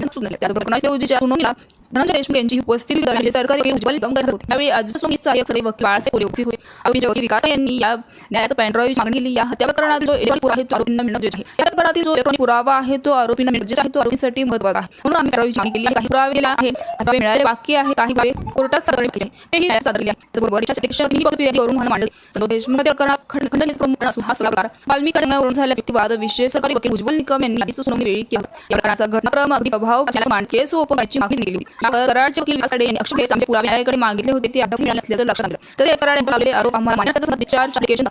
धनंजय देशमुख यांची उपस्थिती सरकारी उज्ज्वल करत होते त्यावेळी सहाय्यक सर्व वकील बाळासाहेब उपस्थित होते वकील विकास यांनी या न्यायात पेनड्राईव्ह मागणी केली या हत्या प्रकरणात जो इलेक्ट्रॉनिक पुरावा आहे तो आरोपींना मिळणं आहे या प्रकरणातील जो इलेक्ट्रॉनिक पुरावा आहे तो आरोपींना मिळणं गरजेचं आहे तो आरोपींसाठी महत्त्वाचा आहे म्हणून आम्ही पेनड्राईव्ह मागणी केली आहे काही पुरावे आहे पुरावे मिळाले बाकी आहे काही पुरावे कोर्टात सादर केले तेही न्यायात सादर केले आहे त्याचबरोबर याच्या अध्यक्ष बाबी म्हणून मांडले संतोष देशमुख प्रकरणात खंड प्रमुख असून हा सगळा प्रकार वाल्मिक कडण्यावरून झालेला व्यक्तिवाद विशेष सरकारी वकील उज्ज्वल निकम यांनी आधीच सुनावणी वेळी केली या प्रकारचा घटनाक्रम अगदी प्रभाव मांड केस ओपन करायची मागणी केली यावर कराडचे वकील यांनी अक्षय घेत आमचे पुरावे न्यायालयाकडे मागितले होते ते अद्याप मिळाले नसल्याचं लक्षात आलं. कराड यांनी लावलेले आरोप आम्हाला विचार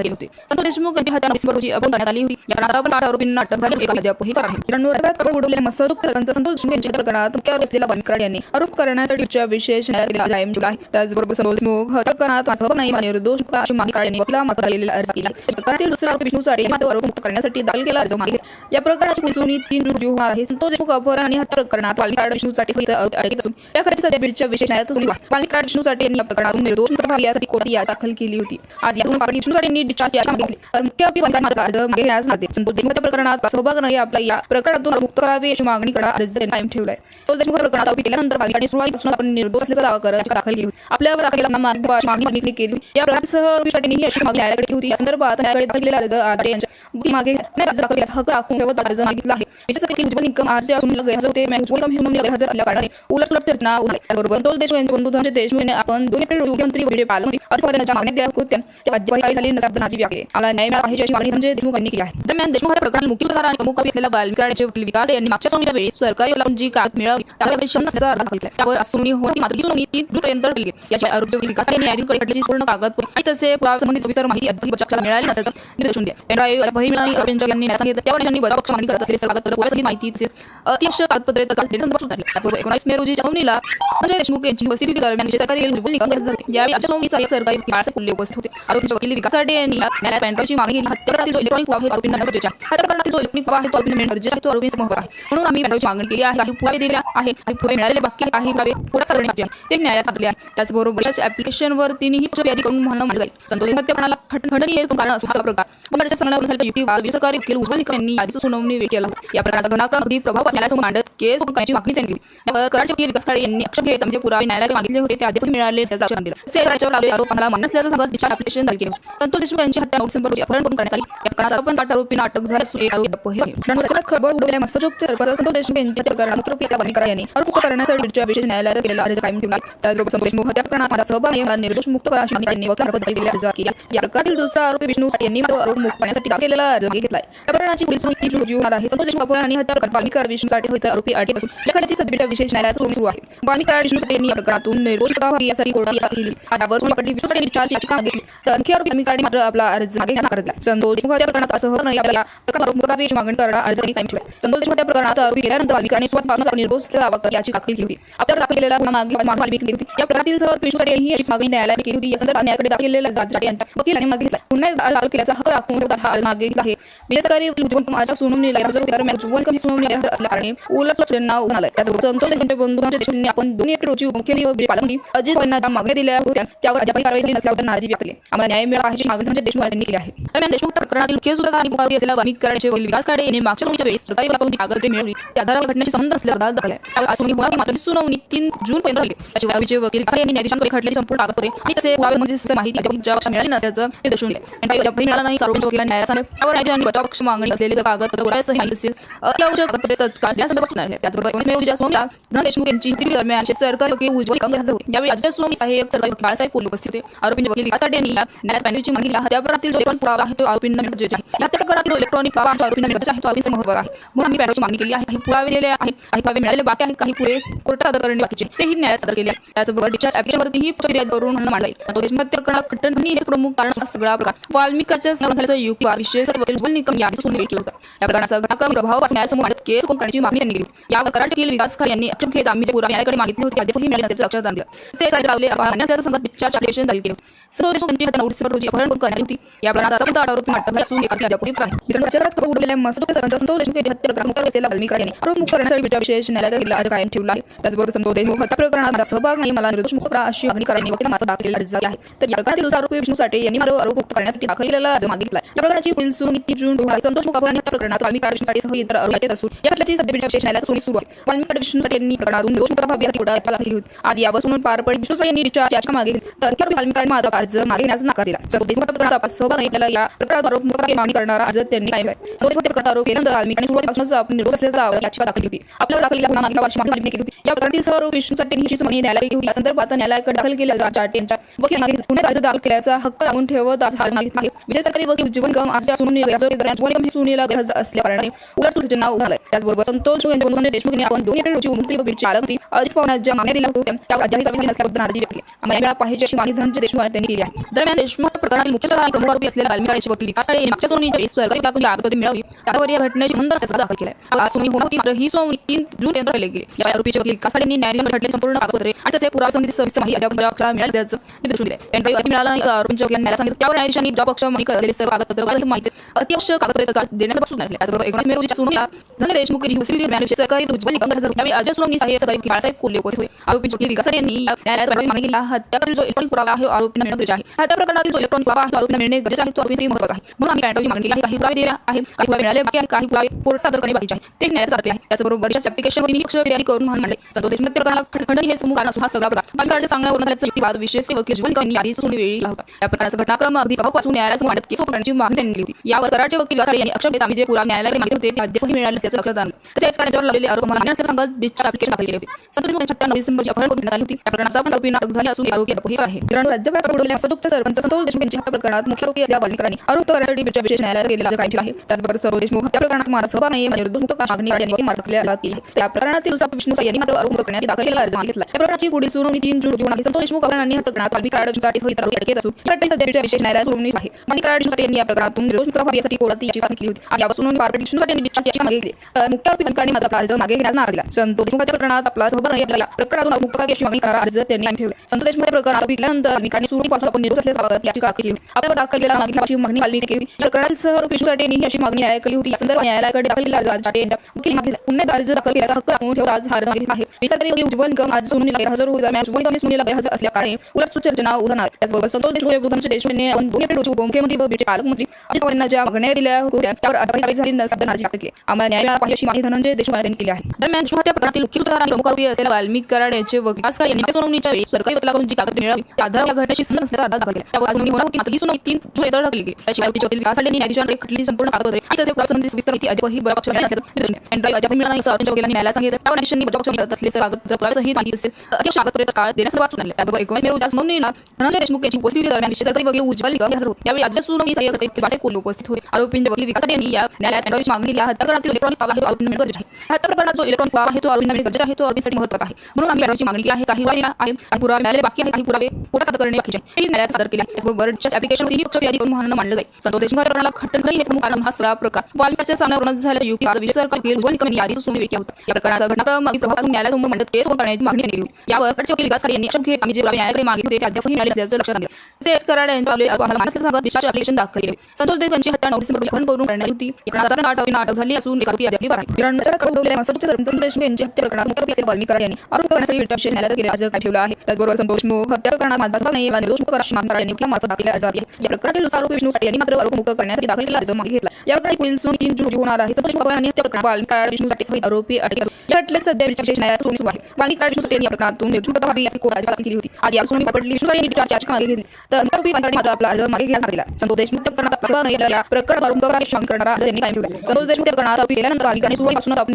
होते. संतोष देशमुख यांची हत्या रोजी अपहरण करण्यात आली होती. या आपण आठ आरोपींना अटक झाली एका आहे. मित्रांनो रव्यात कपड उडवलेल्या संतोष देशमुख यांच्या प्रकरणात मुख्यावर असलेला यांनी आरोप करण्यासाठी विशेष केला आहे. त्याचबरोबर संतोष देशमुख हत्या प्रकरणात माझा नाही निर्दोष अशी मागणी कराड यांनी अर्ज केला प्रकरणातील दुसरा आरोपी विष्णू मात्र आरोप मुक्त करण्यासाठी दाखल केला अर्ज मागे या प्रकरणाची सुनावणी तीन जून रोजी होणार आहे. संतोष देशमुख अपहरण आणि हत्या प्रकरणात वाल्मिक विष्णू अटकेत असून या खटल्याची सध्या बीडच्या विशेष न्यायालयात यांनी या प्रकरणातून निर्दोष यासाठी कोर्टात दाखल केली होती. आज यातून पाटील यांनी डिस्चार्ज याचिका मागितली तर मुख्य अर्ज मागे घेण्यास संतोष देशमुख प्रकरणात सहभाग नाही. या प्रकरणातून मुक्त करावे अशी मागणी करणार अर्ज कायम ठेवलाय. देशमुख प्रकरणात केल्यानंतर पालिकाने सुरुवातीपासून आपण निर्दोष असल्याचा दावा करत दाखल केली होती. आपल्यावर दाखल मागणी केली या प्रकरणासह अशी मागणी न्यायालयाकडे केली होती. या संदर्भात न्यायालयाकडे दाखल केलेला अर्ज यांच्या मागे अर्ज दाखल केल्याचा हक्क राखून ठेवत अर्ज मागितला आहे. विशेष निकम आज होते. निकम हे गैरहजर असल्या कारणाने उलट दोन देशमुख बंधू देशमुख आपण दोन एप्रिल मुख्यमंत्री विजय मागण्या होत्या त्या झाली न्याय मिळाला पाहिजे अशी मागणी धनंजय देशमुख यांनी केली आहे. दरम्यान देशमुख मुख्य आणि प्रमुख बालविकाराचे वकील विकास यांनी मागच्या सुनावणीच्या वेळी सरकारी जी कागद नसल्याचा दाखल केला त्यावर सुनावणी होती मात्र ही सुनावणी तीन केली विकास यांनी खटल्याची पूर्ण कागद आणि तसे संबंधित सविस्तर माहिती अद्याप मिळाली नसल्याचं मिळाली यांनी न्याय सांगितलं. त्यावर त्यांनी बचाव पक्ष मागणी करत असलेले सर्व माहिती अतिशय कागदपत्रे तत्काळ एकोणीस मे रोजी सुनावणीला संजय देशमुख यांची उपस्थिती दरम्यान विशेष सरकारी वकील उज्ज्वल निकम गैरहजर होते यावेळी अशा सुनावणी सहाय्यक सरकारी बाळासाहेब पुल्ले उपस्थित होते. आरोपींच्या वकील विकास खाडे यांनी न्यायालयात पेनड्राईव्हची मागणी केली. हत्या जो इलेक्ट्रॉनिक वाव आहे आरोपींना गरजेचा आहे जो इलेक्ट्रॉनिक वाव आहे तो आरोपींना मिळणं गरजेचा आहे. तो आरोपींचा महत्त्व आहे. म्हणून आम्ही पेनड्राईव्हची मागणी केली आहे. काही पुरावे दिले आहे काही पुरावे मिळालेले बाकी आहे काही पुरावे पुरा सादर बाकी आहे ते न्यायालयात सादरले आहे. त्याचबरोबर याच्या ऍप्लिकेशनवर तिन्ही पक्ष यादी करून म्हणणं मांडलं जाईल. संतोष हत्याप्रणाला प्रकरणाला खंडणी कारण असून हा प्रकार. पण संगणक झाला युक्ती वाद सरकारी वकील उज्ज्वल निकम यांनी आधीच सुनावणी वेळ केला या प्रकारचा घटनाक्रम अगदी प्रभाव न्यायालयासमोर मांडत केस करण्याची मागणी त्यांनी केली. यावर कराडचे वकील विकास खाडे यांनी आक्षेप घेत म्हणजे पुरावे न्यायालयाकडे मागितले होते ते अद्याप मिळाले आरोपाला आक्षेप मान्य असल्याचं सांगत विचार ऍप्लिकेशन दाखल केले. संतोष देशमुख यांची हत्या नऊ डिसेंबर रोजी अपहरण करून करण्यात आली? या प्रकरणात आपण आठ आरोपींना अटक झाली असून एक आरोपी अद्यापही राज्यात खळबळ उडवल्या मत्स्योद्योगचे सरपंच संतोष देशमुख यांच्या प्रकरणात मुख्य आरोपी बांधणी यांनी आरोप करण्यासाठी बीडच्या विशेष न्यायालयात केलेला अर्ज कायम ठेवला त्याचबरोबर संतोष देशमुख हत्या प्रकरणात माझा सहभाग आहे मला निर्दोष मुक्त करा अशी मागणी त्यांनी वकिलामार्फत दाखल केलेला अर्ज केला. या प्रकरणातील दुसरा आरोपी विष्णू यांनी मात्र आरोप मुक्त करण्यासाठी दाखल केलेला अर्ज मागे घेतला या प्रकरणाची पुढील तीन रोजी होणार आहे. संतोष देशमुख अपहरण आणि हत्या प्रकरण बाल्मिक विष्णूसाठी विष्णू आरोपी अटक असून या खटल्याची विशेष न्यायालयात सुरू आहे. बाल्मिक विष्णू साठे यांनी या प्रकरणातून निर्दोष व्हावी यासाठी कोर्टात याचिका केली आज यावर सुनावणी विष्णू साठे यांनी चार याचिका मागितली तर आणखी आरोपी बाल्मिक मात्र आपला अर्ज मागे घेण्यास नकार दिला संतोष देशमुख हत्या प्रकरणात असह न या प्रकरणात आरोप मुक्त मागणी करणारा अर्ज त्यांनी कायम ठेवला संतोष देशमुख हत्या प्रकरणात आरोपी गेल्यानंतर बाल्मिक स्वतः पासून निर्दोष दावा याची दाखल केली होती. आपल्यावर दाखल केलेला गुन्हा मागे मागे बाल्मिक केली होती. या प्रकरणातील सर विष्णू साठे यांनी ही अशी मागणी न्यायालयाने केली होती. या संदर्भात न्यायाकडे दाखल केलेला जात जाटे यांच्या वकिलाने मागे घेतला. पुन्हा अर्ज दाखल केल्याचा हक्क राखून ठेवत हा अर्ज मागे घेतला आहे. विजय सरकारी कुमारच्या सुनावणीला गैरहजर होते दरम्यान उज्ज्वल कमी सुनावणी गैरहजर असल्या कारणे उलट नाव उघड त्याचबरोबर संतोष देशमुख आपण दोन एप्रिल रोजी उपमुख्यमंत्री व पालकमंत्री अजित पवारांना ज्या मागण्या दिल्या होत्या त्यावर अद्यापही कारवाई झाली नसल्याबद्दल नाराजी व्यक्त केली. आम्हाला न्याय मिळावा अशी मागणी संजय देशमुख यांनी केली आहे. दरम्यान देशमुख प्रकरणातील मुख्य सूत्रधार आणि मुखावरी असलेला वामिक कराडचे वकील विकास खाडे यांनी मागच्या दोनच्या वेळेस सरकारी वकिलाकडून कागदपत्रे मिळवली. त्या आधारावर घटनेशी संबंध असल्याचा दावा दाखल आहे. आज सुनावणी होणार मात्र सुनावणी तीन जून पर्यंत राहिली. त्याशिवाय वावीचे वकील यांनी न्यायाधीशांकडे खटल्याची संपूर्ण कागदपत्रे आणि तसे वावे म्हणजे माहिती अद्याप ज्या पक्षाला मिळाली नसल्याचं ते दर्शवून दिले. आणि अद्यापही मिळाला नाही आरोपीच्या वकिलांनी न्यायालयात सांगितले त्यावर आणि बचाव पक्ष मागणी असलेले जर कागदपत्र पुराव्यासही माहिती असेल अत्यावश्यक कागदपत्रे तत्काळ देण्यासंदर्भात सूचना दिल्या त्याचबरोबर एकोणीस मे रोजी सुनावणीला देशमुख यांची हिंदी दरम्यान सरकारी उज्ज्वल हजर होते. यावेळी राज्याच्या सुनावणी सहाय्यक सरकारी बाळासाहेब पोल उपस्थित होते. आरोपींचे वकील विकास साठे यांनी न्यायालयात पॅनलची मागणी केली. इलेक्ट्रॉनिक पुरावा आहे तो आरोपींना गरजेचे आहे. या हत्या इलेक्ट्रॉनिक पुरावा तो आरोपींना मिळत आहे. तो आरोपींचे महत्त्व आहे म्हणून आम्ही पॅनलची मागणी केली आहे. काही पुरावे दिले आहेत. काही पुरावे मिळालेले बाकी आहेत. काही पुरे कोर्टात सादर करणे बाकीचे. तेही न्यायालयात सादर केले आहे त्याचबरोबर डिस्चार्ज ऍप्लिकेशनवरतीही फिर्याद करून म्हणणं मांडलं जाईल. तो देशमध्ये प्रकरणात खंडन हे प्रमुख कारण सगळा प्रकार. वाल्मिकाच्या ग्रंथालयाचा युक्तिवाद विशेष उज्ज्वल निकम यांनी सुनावणी केली होता. या प्रकारचा घटनाक्रम प्रभाव न्यायासमोर केस ओपन करण्याची मागणी त्यांनी केली यावर कराड वकील विकास खाडे यांनी आक्षेप घेत आम्ही जे मागितले होते अद्यापही मिळाले नसल्याचं लक्षात आणलं तसेच रावले संगत दाखल केलं. सर्व रोजी अपहरण करण्यात होती. या प्रकरणात आतापर्यंत आठ आरोपी अटक असून अद्यापही मित्रांनो प्रचारात खबर संत संतोष देशमुख हत्या प्रकरण असलेला यांनी आरोप मुक्त करण्यासाठी विशेष न्यायालयात गेला आज कायम ठेवला आहे. त्याचबरोबर संतोष देशमुख हत्या प्रकरणात माझा सहभाग नाही मला निर्दोष मुक्त करा अशी मागणी करण्याने वकील मात्र दाखल केलेला अर्ज आहे. तर या प्रकरणातील दुसरा आरोपी विष्णू साठे यांनी आरोप मुक्त करण्यासाठी दाखल केलेला अर्ज मागितला या प्रकरणाची पुढील जून दोन संतोष मुखापर हत्या प्रकरणात सह इतर आरोपी असून या खटल्याची सध्या विशेष न्यायालयात सुरू आहे. यांनी प्रकरणातून होती आज यापासून पार पडली विष्णू यांनी याचिका मागे तर मात्र अर्ज मागे नकार दिला प्रकरणात तपास सहभाग आपल्याला या प्रकरणात आरोप मागणी करणारा अर्ज त्यांनी काय केला प्रकरणात आरोप केल्यानंतर वाल्मिकांनी सुरुवातीपासूनच आपण असल्याचा याचिका दाखल होती दाखल गुन्हा वर्षी मागणी केली होती या प्रकरणातील सर्व विष्णू ही मागणी या संदर्भात न्यायालयाकडे दाखल केलेल्या चाटे यांच्या वकील मागे अर्ज दाखल केल्याचा हक्क राखून ठेवत आज हार मागितला आहे विजय सरकारी वकील गम आज सुनावणी गम गरज असल्याकारणाने उलट नाव झालं त्याचबरोबर संतोष देशमुख यांनी आपण दोन रोजी होती अजित पवार ज्या मागण्या दिल्या होत्या त्यावर अद्याप कारवाई नसल्याबद्दल नाराजी व्यक्त केली वेळा पाहिजे अशी मागणी धनंजय देशमुख यांनी केली आहे. दरम्यान देशमुख प्रकरणातील मुख्य प्रमुख आरोपी असलेल्या वाल्मिकाचे वकील विकास काळे मागच्या सोनीच्या सरकारी विभागातून आगतरी मिळवली त्यावर या घटनेची नंतर त्याचा दाखल केला आहे आज सोनी होणार होती मात्र ही सोनी तीन जून केंद्र राहिली गेली या आरोपीचे वकील विकास काळे यांनी न्यायालयामध्ये घटनेची संपूर्ण कागदपत्रे आणि तसे पुरावा संबंधित सविस्तर माहिती अद्याप अक्षराला मिळाली त्याचं निदर्शन दिले पेनड्राईव्ह अति मिळाला नाही, आरोपींच्या वकिलांनी न्यायालयात सांगितलं त्यावर न्यायाधीशांनी ज्या पक्ष माहिती करलेले सर्व कागदपत्र माहिती अत्यावश्यक कागदपत्रे तक्रार देण्यापासून नाही त्याचबरोबर एकोणीस मे रोजी सोनीला धनंजय देशमुख यांनी हुसेली दरम्यान सरकारी उज्ज्वल निकम हजार रुपये अजय सोनी सहाय्यक सरकारी वकील बाळासाहेब कोल्हे होते. आरोपी ज्योती विकास यांनी न्यायालयात मागणी केली. हत्याकातील जो इलेक्ट्रॉनिक पुरावा आहे आरोपी मिळणे गरजेचे आहे. हत्या प्रकरणातील जो इलेक्ट्रॉनिक पुरावा आहे आरोपी मिळणे गरजेचे आहे. तो आरोपी महत्त्वाचा आहे. म्हणून आम्ही कॅन्टोची मागणी केली आहे. काही पुरावे दिले आहे काही पुरावे मिळाले बाकी आहे काही पुरावे कोर्ट सादर करणे बाकीचे आहे ते न्यायालयात सादर आहे त्याचबरोबर बरीचशा ऍप्लिकेशन वरील पक्ष तयारी करून म्हणून मांडले. संतोष देशमुख प्रकरणाला खंडणी हे समूह कारण असून हा सगळा प्रकार. पालकाच्या सांगण्यावरून त्याचा युक्तिवाद विशेष वकील जीवन कमी आधी सुनावणी वेळी केला होता या प्रकारचा घटनाक्रम अगदी प्रभावापासून न्यायालयासमोर मांडत केस करण्याची मागणी त्यांनी केली होती. यावर कराडचे वकील वाखाडे यांनी अक्षर घेत आम्ही जे पुरावे न्यायालयाकडे मागितले होते. ते अद्यापही मिळाले असल्याचं लक्षात आलं. तसेच कारण लावलेले आरोप मला सांगत बीचच्या ऍप्लिकेशन दाखल केले होते. संतोष देशमुख यांच्या नऊ डिसेंबरची अपहरण करून देण्यात आली होती या प्रकरणात आपण आरोपींना अटक झाली असून हे आरोपी अद्यापही आहे मित्रांनो राज्यभरात उडवलेल्या सदुकच्या सरपंच संतोष देशमुख यांच्या हत्या प्रकरणात मुख्य आरोपी असलेल्या वाल्मिकांनी आरोप करण्यासाठी बीचच्या विशेष न्यायालयात गेलेला ठेवला आहे त्याचबरोबर सर्व देशमुख हत्या प्रकरणात माझा सहभाग नाही म्हणजे निर्दोष मुक्त मागणी यांनी वकील मार्फत केली केली आहे. त्या प्रकरणातील दुसरा विष्णू साई यांनी मात्र आरोप मुक्त करण्यासाठी दाखल केलेला अर्ज मागितला या प्रकरणाची पुढील सुनावणी तीन जून रोजी होणार आहे संतोष देशमुख अपहरणाने या प्रकरणात वाल्मिक कराडसाठी सह इतर आरोपी अटकेत असून या घटनेत सध्या बीडच्या विशेष न्यायालयात सुनावणी आहे वाल्मिक कराड देशमुख यांनी या प्रकरणातून निर्दोष मुक्त व्हावी यासाठी कोर्टात याचिका दाखल केली होती आणि यावर सुनावणी पार पडली विष्णू यांनी बीचच्या याचिका मागे घेतली तर मुख्य आरोपी बंदकांनी मात्र आपला अर्ज मागे घेण्याचा नाकार दिला संतोष देशमुख या प्रकरणात आपला आपला सहभाग नाही आपल्याला. प्रकरणातून मुक्त व्हावी अशी मागणी करणारा अर्ज त्यांनी आम्ही ठेवला. संतोष देशमुख या प्रकरणात विकल्यानंतर वाल्मिकांनी सुरुवातीपासून आपण निरोध असल्याचा बाबत याचिका दाखल केली होती आपल्यावर दाखल केलेला मागणी अशी मागणी आली केली. या प्रकरणात सह विष्णू साठे यांनी अशी मागणी न्यायालयात केली होती. या संदर्भात न्यायालयाकडे दाखल केलेला अर्ज साठे यांच्या वकील मागितला पुन्हा अर्ज दाखल केल्याचा हक्क राखून ठेवत आज हा अर्ज मागितला आहे. विसरकारी वकील उज्ज्वल निकम आज सुनावणीला हजर होईल दरम्यान उज्ज्वल निकम हे सुनावणीला हजर असल्या कारणे उलट सूचना उदाहरणार त्याचबरोबर संतोष देशमुख विरुद्ध देशमुख यांनी आपण दोन एप्रिल मुख्यमंत्री व बीडचे पालकमंत्री अजित पवार यांना ज्या मागण्या दिल्या होत्या त्यावर अद्याप झाली नसल्याबद्दल नाराजी व्यक्त केली. आम्हाला न्यायालयाला पाहिजे अशी मागणी धनंजय देशमुख यांनी केली आहे. दरम्यान देशमुख हत्या प्रकरणातील मुख्य सूत्रधार आणि प्रमुख आरोपी असलेल्या वाल्मिक कराड यांचे वकील यांनी सुनावणीच्या वेळी सरकारी वकिलाकडून जी कागद मिळाली त्या या घटनेशी संबंध दाखल केला. त्यावर सुनावणी होणार होती मात्र ही सुनावणी तीन जून येत्या ढकलली गेली त्याशिवाय आरोपीचे वकील विकास यांनी न्यायाधीशांकडे खटली संपूर्ण कागदपत्रे आणि तसे सविस्तर माहिती बळपक्ष मिळाली नाही आरोपीच्या वकिलांनी सांगितलं. त्यावर न्यायाधीशांनी बचावपक्ष मिळत असलेले कागदपत्र पुराव्यासहित माहिती असेल कागदपत्रे काळ देण्यासंदर्भात त्याबरोबर एकोणीस मे रोजी सुनावणीला धनंजय देशमुख यांची उपस्थिती दरम्यान सरकारी वकील उज्ज्वल हजर होते. राज्य सुनावणी सहाय्यक वकील बाळासाहेब कोल्हे उपस्थित होते. आरोपींचे वकील विकास यांनी या न्यायालयात मागणी हत्या इलेक्ट्रॉनिक आहे आरोपींना आहे हत्या प्रकरणात जो इलेक्ट्रॉनिक पुरावा आहे तो आरोपींना आहे तो आरोपीसाठी महत्त्वाचा आहे. म्हणून आम्ही पेनड्राईव्हची मागणी आहे काही दिला आहे काही पुरावे मिळाले बाकी आहे काही पुरावे कोर्टात सादर करणे बाकीचे आहे हे न्यायालयात सादर केले आहे त्याचबरोबर ऍप्लिकेशन ही पक्ष फिर्यादी करून म्हणणं मांडलं जाईल. संतोष देशमुख प्रकरणाला खंडन नाही हे प्रमुख कारण. हा सगळा प्रकार. वाल्मिकाच्या सामन्यावरून झालेला युक्तिवाद विशेष सरकारी वकील उज्ज्वल निकम यांनी आधीच सुनावणी वेळी केला होता. या प्रकरणाचा घटनाक्रम अगदी प्रभावातून न्यायालयासमोर मांडत केस करण्याची मागणी केली यावर कडचे वकील विकास यांनी आक्षेप घेत आम्ही जे पुरावे न्यायालयाकडे मागितले होते ते अद्यापही मिळाले नसल्याचं लक्षात आणलं तसेच कराड यांच्या आपले आरोप आम्हाला मानस सांगत डिस्चार्ज ऍप्लिकेशन दाखल केले. संतोष देव यांची हत्या नोटीस अपहरण करून करण्यात आली होती. प्रकरणात आठ आरोपींना अटक झाली असून एक आरोपी अद्याप फरार आहे विरांच्या कडवलेल्या सरपंच देशमुख यांची हत्या प्रकरणात मुख्य त्याचबरोबर संतोष मुक्त करा मागणी यांनी मार्फत दाखल अर्ज़ आहे. या प्रकरणातील दुसरा आरोपी विष्णू साठे यांनी मात्र आरोप मुक्त करण्यासाठी दाखल केलेला अर्ज़ मागे घेतला. या प्रकरणी पुढील सुनावणी तीन जून रोजी होणार आहे. संतोष मुख यांनी हत्या प्रकरणात वाल्मिक कराड विष्णू साठे सहित आरोपी अटकेत या खटल्यात सध्या विशेष न्यायालयात सुरू आहे. वाल्मिक कराड विष्णू साठे यांनी या प्रकरणातून निर्दोष मुक्त व्हावी याची कोर्टात दाखल केली होती. आज या सुनावणी पडली विष्णू साठे यांनी डिस्चार्ज मागे घेतली. तर आरोपी वाल्मिक मात्र आपला अर्ज़ मागे घेण्यास दिला संतोष देशमुख प्रकरणात या प्रकरणात आरोप करणारा शंका करणारा यांनी कायम ठेवला संतोष देशमुख प्रकरणात आरोपी गेल्यानंतर वाल्मिकांनी सुरुवातीपासूनच आपण